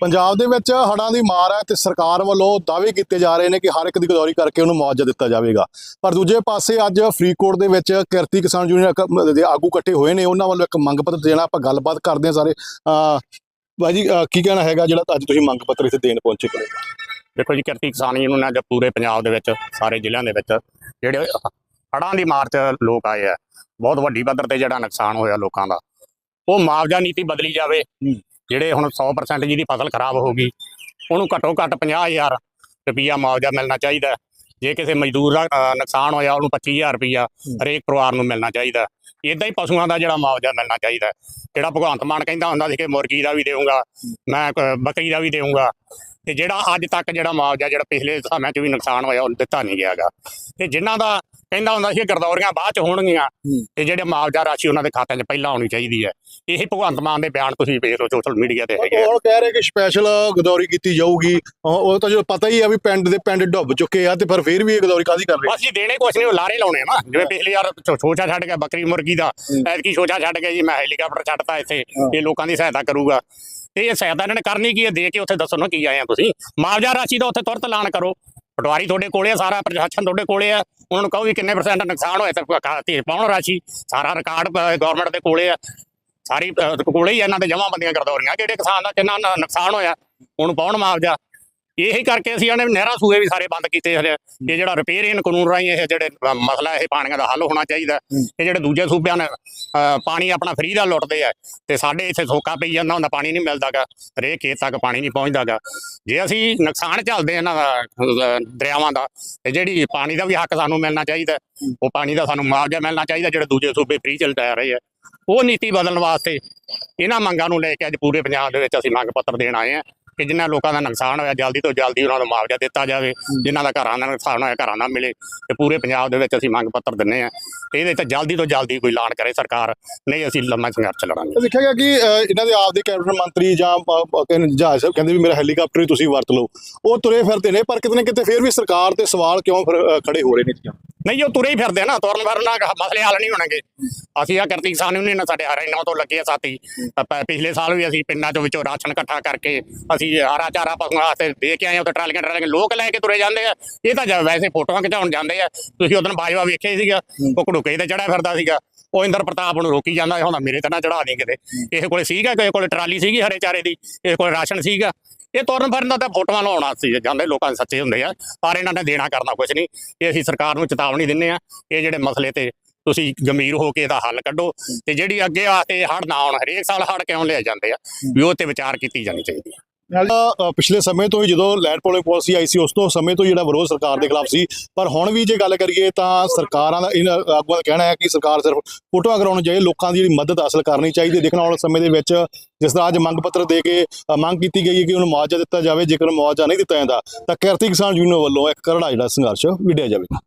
ਪੰਜਾਬ ਦੇ ਵਿੱਚ ਹੜ੍ਹਾਂ ਦੀ ਮਾਰ ਹੈ ਤੇ ਸਰਕਾਰ ਵੱਲੋਂ ਦਾਅਵੇ ਕੀਤੇ ਜਾ ਰਹੇ ਨੇ ਕਿ ਹਰ ਇੱਕ ਦੀ ਗਦੌਰੀ ਕਰਕੇ ਉਹਨੂੰ ਮੁਆਵਜ਼ਾ ਦਿੱਤਾ ਜਾਵੇਗਾ। ਪਰ ਦੂਜੇ ਪਾਸੇ ਅੱਜ ਫਰੀਦਕੋਟ ਦੇ ਵਿੱਚ ਕਿਰਤੀ ਕਿਸਾਨ ਯੂਨੀਅਨ ਦੇ ਆਗੂ ਇਕੱਠੇ ਹੋਏ ਨੇ, ਉਹਨਾਂ ਵੱਲੋਂ ਇੱਕ ਮੰਗ ਪੱਤਰ ਦੇਣਾ, ਆਪਾਂ ਗੱਲਬਾਤ ਕਰਦੇ ਹਾਂ ਸਾਰੇ। ਅਹ ਬਾਈ ਜੀ ਕੀ ਕਹਿਣਾ ਹੈਗਾ ਜਿਹੜਾ ਅੱਜ ਤੁਸੀਂ ਮੰਗ ਪੱਤਰ ਇੱਥੇ ਦੇਣ ਪਹੁੰਚੇ? ਹੋ ਦੇਖੋ ਜੀ, ਕਿਰਤੀ ਕਿਸਾਨ ਯੂਨੀਅਨ ਅੱਜ ਪੂਰੇ ਪੰਜਾਬ ਦੇ ਵਿੱਚ, ਸਾਰੇ ਜ਼ਿਲ੍ਹਿਆਂ ਦੇ ਵਿੱਚ ਜਿਹੜੇ ਹੜ੍ਹਾਂ ਦੀ ਮਾਰ 'ਚ ਲੋਕ ਆਏ ਆ। ਬਹੁਤ ਵੱਡੀ ਪੱਧਰ ਤੇ ਜਿਹੜਾ ਨੁਕਸਾਨ ਹੋਇਆ ਲੋਕਾਂ ਦਾ। ਉਹ ਮੁਆਵਜ਼ਾ ਨੀਤੀ ਬਦਲੀ ਜਾਵੇ ਜਿਹੜੇ ਹੁਣ 100% ਜਿਹਦੀ ਫਸਲ ਖਰਾਬ ਹੋ ਗਈ ਉਹਨੂੰ ਘੱਟੋ ਘੱਟ 50000 ਰੁਪਈਆ ਮੁਆਵਜ਼ਾ ਮਿਲਣਾ ਚਾਹੀਦਾ ਜੇ ਕਿਸੇ ਮਜ਼ਦੂਰ ਦਾ ਨੁਕਸਾਨ ਹੋਇਆ ਉਹਨੂੰ 25000 ਰੁਪਈਆ ਹਰੇਕ ਪਰਿਵਾਰ ਨੂੰ ਮਿਲਣਾ ਚਾਹੀਦਾ ਇਦਾਂ ਹੀ ਪਸ਼ੂਆਂ ਦਾ ਜਿਹੜਾ ਮੁਆਵਜ਼ਾ ਮਿਲਣਾ ਚਾਹੀਦਾ ਜਿਹੜਾ ਭਗਵੰਤ ਮਾਨ ਕਹਿੰਦਾ ਹੁੰਦਾ ਸੀ ਕਿ ਮੁਰਗੀ ਦਾ ਵੀ ਦੇਊਂਗਾ ਮੈਂ ਅ, ਬੱਕਰੀ ਦਾ ਵੀ ਦੇਊਂਗਾ। ਤੇ ਜਿਹੜਾ ਅੱਜ ਤੱਕ ਜਿਹੜਾ ਮੁਆਵਜ਼ਾ ਜਿਹੜਾ ਪਿਛਲੇ ਸਮੇਂ 'ਚ ਵੀ ਨੁਕਸਾਨ ਹੋਇਆ ਉਹ ਦਿੱਤਾ ਨਹੀਂ ਗਿਆਗਾ। ਤੇ ਜਿਨ੍ਹਾਂ ਦਾ ਕਹਿੰਦਾ ਹੁੰਦਾ ਸੀ ਗਰਦੌਰੀਆਂ ਬਾਅਦ 'ਚ ਹੋਣਗੀਆਂ ਤੇ ਜਿਹੜੇ ਮੁਆਵਜ਼ਾ ਰਾਸ਼ੀ ਉਹਨਾਂ ਦੇ ਖਾਤਿਆਂ 'ਚ ਪਹਿਲਾਂ ਆਉਣੀ ਚਾਹੀਦੀ ਹੈ। ਇਹ ਭਗਵੰਤ ਮਾਨ ਦੇ ਬਿਆਨ ਤੁਸੀਂ ਵੇਖ ਲਓ ਸੋਸ਼ਲ ਮੀਡੀਆ ਤੇ ਹੈਗੇ। ਹੁਣ ਕਹਿ ਰਹੇ ਕਿ ਸਪੈਸ਼ਲ ਗਦੌਰੀ ਕੀਤੀ ਜਾਊਗੀ। ਉਹ ਉਹ ਤਾਂ ਜੋ ਪਤਾ ਹੀ ਆ ਵੀ ਪਿੰਡ ਦੇ ਪਿੰਡ ਡੁੱਬ ਚੁੱਕੇ ਆ ਤੇ ਪਰ ਫਿਰ ਵੀ ਇਹ ਗਦੌਰੀ ਕਾਦੀ ਕਰ ਰਹੇ ਬਸ ਜੀ ਦੇਣੇ ਕੁਛ ਨਹੀਂ ਉਹ ਲਾਰੇ ਲਾਉਣੇ ਆ ਨਾ। ਜਿਵੇਂ ਪਿਛਲੀ ਛੋ- ਛੋਟਾ ਛੱਡ ਗਿਆ ਬੱਕਰੀ ਮੁਰਗੀ ਦਾ। ਐਤਕੀ ਛੋਟਾ ਛੱਡ ਗਿਆ ਜੀ ਮੈਂ ਹੈਲੀਕਾਪਟਰ ਛੱਡਤਾ ਇੱਥੇ। ਇਹ ਲੋਕਾਂ ਦੀ ਸਹਾਇਤਾ ਕਰੂਗਾ। ਤੇ ਇਹ ਸਹਾਇਤਾ ਇਹਨਾਂ ਨੇ ਕਰਨੀ ਕੀ ਹੈ? ਦੇ ਕੇ ਉੱਥੇ ਦੱਸੋ ਨਾ ਕੀ ਆਏ ਆ ਤੁਸੀਂ। ਮੁਆਵਜ਼ਾ ਰਾਸ਼ੀ ਦਾ ਉੱਥੇ ਤੁਰਤ ਐਲਾਨ ਕਰੋ। ਪਟਵਾਰੀ ਤੁਹਾਡੇ ਕੋਲੇ ਆ, ਸਾਰਾ ਪ੍ਰਸ਼ਾਸਨ ਤੁਹਾਡੇ ਕੋਲੇ ਆ। ਉਹਨਾਂ ਨੂੰ ਕਹੋ ਵੀ ਕਿੰਨੇ ਪਰਸੈਂਟ ਨੁਕਸਾਨ ਹੋਇਆ ਤੇ ਖਾਤੇ ਪਾਉਣ ਰਾਸ਼ੀ। ਸਾਰਾ ਰਿਕਾਰਡ ਗਵਰਨਮੈਂਟ ਦੇ ਕੋਲੇ ਆ। ਸਾਰੀ ਕੋਲੇ ਹੀ ਇਹਨਾਂ ਦੇ ਜਮ੍ਹਾਂ ਬੰਦੀਆਂ ਕਰਦੌਰੀਆਂ ਕਿਹੜੇ ਕਿਸਾਨ ਦਾ ਕਿੰਨਾ ਨੁਕਸਾਨ ਹੋਇਆ, ਉਹਨੂੰ ਪਾਉਣ ਮੁਆਵਜ਼ਾ। ਇਹੀ ਕਰਕੇ ਅਸੀਂ ਉਹਨੇ ਨਹਿਰਾਂ ਸੂਏ ਵੀ ਸਾਰੇ ਬੰਦ ਕੀਤੇ ਹਲੇ। ਇਹ ਜਿਹੜਾ ਰਿਪੇਰੀਅਨ ਕਾਨੂੰਨ ਰਾਹੀਂ ਇਹ ਜਿਹੜੇ ਮਸਲਾ ਇਹ ਪਾਣੀਆਂ ਦਾ ਹੱਲ ਹੋਣਾ ਚਾਹੀਦਾ। ਇਹ ਜਿਹੜੇ ਦੂਜੇ ਸੂਬਿਆਂ ਨੇ ਪਾਣੀ ਆਪਣਾ ਫਰੀ ਦਾ ਲੁੱਟਦੇ ਆ ਤੇ ਸਾਡੇ ਇੱਥੇ ਸੋਕਾ ਪਈ ਜਾਂਦਾ ਹੁੰਦਾ ਪਾਣੀ ਨਹੀਂ ਮਿਲਦਾਗਾ ਰੇ ਖੇਤ ਤੱਕ ਪਾਣੀ ਨਹੀਂ ਪਹੁੰਚਦਾਗਾ। ਜੇ ਅਸੀਂ ਨੁਕਸਾਨ ਝੱਲਦੇ ਇਹਨਾਂ ਦਾ ਦਰਿਆਵਾਂ ਦਾ ਤੇ ਜਿਹੜੀ ਪਾਣੀ ਦਾ ਵੀ ਹੱਕ ਸਾਨੂੰ ਮਿਲਣਾ ਚਾਹੀਦਾ ਉਹ ਪਾਣੀ ਦਾ ਸਾਨੂੰ ਮੁਆਵਜ਼ਾ ਮਿਲਣਾ ਚਾਹੀਦਾ ਜਿਹੜੇ ਦੂਜੇ ਸੂਬੇ ਫਰੀ ਚੱਲ ਜਾ ਰਹੇ ਆ। ਉਹ ਨੀਤੀ ਬਦਲਣ ਵਾਸਤੇ ਇਹਨਾਂ ਮੰਗਾਂ ਨੂੰ ਲੈ ਕੇ ਅੱਜ ਪੂਰੇ ਪੰਜਾਬ ਦੇ ਵਿੱਚ ਅਸੀਂ ਮੰਗ ਪੱਤਰ ਦੇਣ ਆਏ ਆ। ਕਿ ਜਿਨ੍ਹਾਂ ਲੋਕਾਂ ਦਾ ਨੁਕਸਾਨ ਹੋਇਆ ਜਲਦੀ ਤੋਂ ਜਲਦੀ ਉਹਨਾਂ ਨੂੰ ਮੁਆਵਜ਼ਾ ਦਿੱਤਾ ਜਾਵੇ ਜਿਨ੍ਹਾਂ ਦਾ ਘਰਾਂ ਦਾ ਨੁਕਸਾਨ ਹੋਇਆ ਘਰਾਂ ਦਾ ਮਿਲੇ ਤੇ ਪੂਰੇ ਪੰਜਾਬ ਦੇ ਵਿੱਚ ਅਸੀਂ ਮੰਗ ਪੱਤਰ ਦਿੰਨੇ ਆ ਤੇ ਇਹਦੇ ਤੇ ਜਲਦੀ ਤੋਂ ਜਲਦੀ ਕੋਈ ਐਲਾਨ ਕਰੇ ਸਰਕਾਰ ਨਹੀਂ ਅਸੀਂ ਲੰਮਾ ਸੰਘਰਸ਼ ਲੜਾਂਗੇ। ਦੇਖਿਆ ਗਿਆ ਕਿ ਇਹਨਾਂ ਦੇ ਆਪ ਦੇ ਕੈਬਨਿਟ ਮੰਤਰੀ ਜਾਂ ਜਹਾਜ਼ ਸਾਹਿਬ ਕਹਿੰਦੇ ਵੀ ਮੇਰਾ ਹੈਲੀਕਾਪਟਰ ਹੀ ਤੁਸੀਂ ਵਰਤ ਲਓ। ਉਹ ਤੁਰੇ ਫਿਰਦੇ ਨੇ ਪਰ ਕਿਤੇ ਨਾ ਕਿਤੇ ਫਿਰ ਵੀ ਸਰਕਾਰ ਤੇ ਸਵਾਲ ਕਿਉਂ ਖੜੇ ਹੋ ਰਹੇ ਨੇ ਜੀ ਨਹੀਂ ਉਹ ਤੁਰੇ ਹੀ ਫਿਰਦੇ ਆ ਨਾ ਤੁਰਨ ਫਿਰਨ ਨਾਲ ਮਸਲੇ ਹੱਲ ਨਹੀਂ ਹੋਣਗੇ। ਅਸੀਂ ਆ ਕਰਤੀ ਕਿਸਾਨ ਯੂਨੀਅਨ ਸਾਡੇ ਹਰੇ ਨੌ ਤੋਂ ਲੱਗੇ ਆ ਸਾਥੀ। ਆਪਾਂ ਪਿਛਲੇ ਸਾਲ ਵੀ ਅਸੀਂ ਪਿੰਡਾਂ ਚੋਂ ਵਿੱਚੋਂ ਰਾਸ਼ਨ ਇਕੱਠਾ ਕਰਕੇ ਅਸੀਂ ਹਰਾ ਚਾਰਾ ਪਸ਼ੂਆਂ ਵਾਸਤੇ ਦੇ ਕੇ ਆਏ ਹਾਂ ਉੱਥੇ ਟਰਾਲੀਆਂ ਟਰਾਲੀਆਂ ਲੋਕ ਲੈ ਕੇ ਤੁਰੇ ਜਾਂਦੇ ਆ। ਇਹ ਤਾਂ ਜ- ਵੈਸੇ ਫੋਟੋਆਂ ਖਿਚਾਉਣ ਜਾਂਦੇ ਆ। ਤੁਸੀਂ ਉਦੋਂ ਬਾਜਵਾ ਵੇਖਿਆ ਹੀ ਸੀਗਾ ਉਹ ਘੜੂਕੇ ਤੇ ਚੜਿਆ ਫਿਰਦਾ ਸੀਗਾ। ਉਹ ਇੰਦਰ ਪ੍ਰਤਾਪ ਨੂੰ ਰੋਕੀ ਜਾਂਦਾ ਹੁੰਦਾ ਮੇਰੇ ਤੇ ਨਾ ਚੜਾ ਨਹੀਂ ਕਿਤੇ। ਕਿਸੇ ਕੋਲੇ ਸੀਗਾ ਕਿਸੇ ਕੋਲੇ ਟਰਾਲੀ ਸੀਗੀ ਹਰੇ ਚਾਰੇ ਦੀ ਕਿਸੇ ਕੋਲੇ ਰਾਸ਼ਨ ਸੀਗਾ। ਇਹ ਤੁਰਨ ਫਿਰਨ ਦਾ ਤਾਂ ਫੋਟੋਆਂ ਲਾਉਣਾ ਸੀ, ਜਾਂਦੇ ਲੋਕਾਂ ਦੇ ਸੱਚੇ ਹੁੰਦੇ ਆ, ਪਰ ਇਹਨਾਂ ਨੇ ਦੇਣਾ ਕਰਨਾ ਕੁਝ ਨਹੀਂ। ਇਹ ਅਸੀਂ ਸਰਕਾਰ ਨੂੰ ਚੇਤਾਵਨੀ ਦਿੰਨੇ ਆ, ਇਹ ਜਿਹੜੇ ਮਸਲੇ ਤੇ ਤੁਸੀਂ ਗੰਭੀਰ ਹੋ ਕੇ ਇਹਦਾ ਹੱਲ ਕੱਢੋ ਤੇ ਜਿਹੜੀ ਅੱਗੇ ਵਾਸਤੇ ਹੜ ਨਾ ਆਉਣ, ਹਰੇਕ ਸਾਲ ਹੜ ਕਿਉਂ ਲਿਆ ਜਾਂਦੇ ਆ? ਵੀ ਉਹ ਤੇ ਵਿਚਾਰ ਕੀਤੀ ਜਾਣੀ ਚਾਹੀਦੀ ਹੈ ਅਹ, ਪਿਛਲੇ ਸਮੇਂ ਤੋਂ ਹੀ ਜਦੋਂ ਲੈਂਡ ਪੋਲਿੰਗ ਪਾਲਿਸੀ ਆਈ ਸੀ ਉਸ ਤੋਂ ਸਮੇਂ ਤੋਂ ਜਿਹੜਾ ਵਿਰੋਧ ਸਰਕਾਰ ਦੇ ਖਿਲਾਫ ਸੀ। ਪਰ ਹੁਣ ਵੀ ਜੇ ਗੱਲ ਕਰੀਏ ਤਾਂ ਸਰਕਾਰਾਂ ਦਾ ਇਹਨਾਂ ਆਗੂਆਂ ਦਾ ਕਹਿਣਾ ਹੈ ਕਿ ਸਰਕਾਰ ਸਿਰਫ ਫੋਟੋਆਂ ਕਰਾਉਣ ਜਾਏ ਲੋਕਾਂ ਦੀ ਜਿਹੜੀ ਮਦਦ ਹਾਸਲ ਕਰਨੀ ਚਾਹੀਦੀ ਹੈ। ਦੇਖਣ ਵਾਲੇ ਸਮੇਂ ਦੇ ਵਿੱਚ ਜਿਸ ਤਰ੍ਹਾਂ ਅੱਜ ਮੰਗ ਪੱਤਰ ਦੇ ਕੇ ਮੰਗ ਕੀਤੀ ਗਈ ਹੈ ਕਿ ਉਹਨੂੰ ਮੁਆਵਜ਼ਾ ਦਿੱਤਾ ਜਾਵੇ ਜੇਕਰ ਮੁਆਵਜ਼ਾ ਨਹੀਂ ਦਿੱਤਾ ਜਾਂਦਾ ਤਾਂ ਕਿਰਤੀ ਕਿਸਾਨ ਯੂਨੀਅਨ ਵੱਲੋਂ ਇੱਕ ਕਰੜਾ ਜਿਹੜਾ ਸੰਘਰਸ਼ ਵਿੱਢਿਆ ਜਾਵੇਗਾ